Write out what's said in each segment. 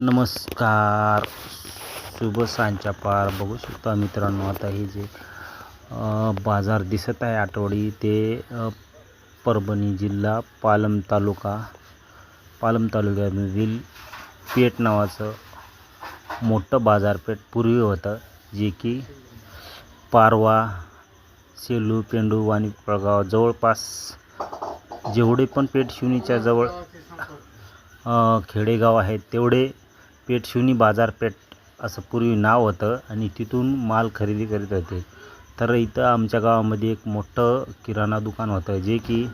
नमस्कार. शुभ सांच्या पार. बघू शकता मित्रांनो आता हे जे बाजार दिसत आहे आठवडी ते परभणी जिल्हा पालम तालुका पालम तालुक्यामधील पेठ नावाचं मोठं बाजारपेठ पूर्वी होतं जे की पारवा सेलू पेंडू वाणी प्रगाव जवळपास जेवढे पण पेठ शिवणीच्या जवळ खेडेगाव आहेत तेवढे पेठशिवणी बाजारपेठ असं पूर्वी नाव होतं आणि तिथून माल खरेदी करीत होते. तर इथं आमच्या गावामध्ये एक मोठं किराणा दुकान होतं जे की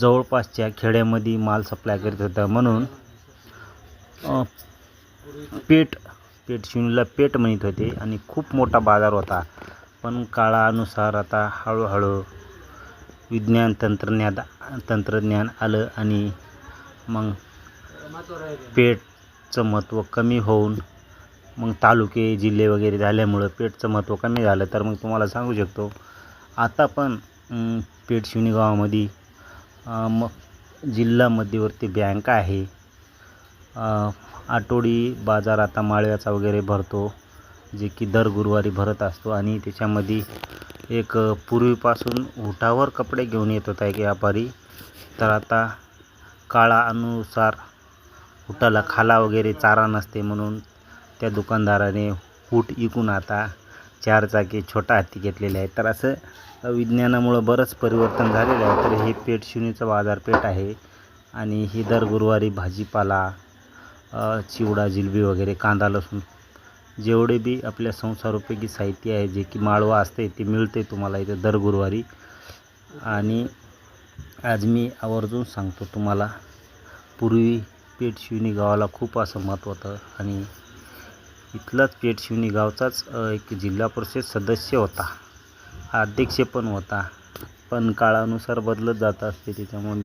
जवळपासच्या खेड्यामध्ये माल सप्लाय करीत होतं. म्हणून पेठ पेठशिवणीला पेठ म्हणत होते आणि खूप मोठा बाजार होता. पण काळानुसार आता हळूहळू विज्ञान तंत्रज्ञान तंत्रज्ञान आलं आणि मग पेठ पेठचं महत्त्व कमी होऊन मग तालुके जिल्हे वगैरे झाल्यामुळं पेठचं महत्त्व कमी झालं. तर मग तुम्हाला सांगू शकतो आता पण पेठ शिवणी गावामध्ये मग जिल्हा मध्यवर्ती बँक आहे. आठवडी बाजार आता माळव्याचा वगैरे भरतो जे की दर गुरुवारी भरत असतो. आणि त्याच्यामध्ये एक पूर्वीपासून उठावर कपडे घेऊन येत होता एक व्यापारी. तर आता काळानुसार हुटाला खाला वगैरे चारा नसते म्हणून त्या दुकानदाराने ऊट विकून आता चारचाकी छोटा हत्ती घेतलेले आहे तर असं विज्ञानामुळं बरंच परिवर्तन झालेलं आहे. तर हे पेठ शिवणीचं बाजारपेठ आहे आणि ही दर गुरुवारी भाजीपाला चिवडा जिलबी वगैरे कांदा लसूण जेवढे बी आपल्या संसारोपयोगी साहित्य आहे जे की माळवा असते ते मिळते तुम्हाला इथे दर गुरुवारी. आणि आज मी आवर्जून सांगतो तुम्हाला पूर्वी पेठशिवणी गावाला खूप असं महत्त्व होतं. आणि इथलाच पेठशिवणी गावचाच एक जिल्हा परिषद सदस्य होता. अध्यक्ष पण होता. पण काळानुसार बदलत जात असते त्याच्यामुळे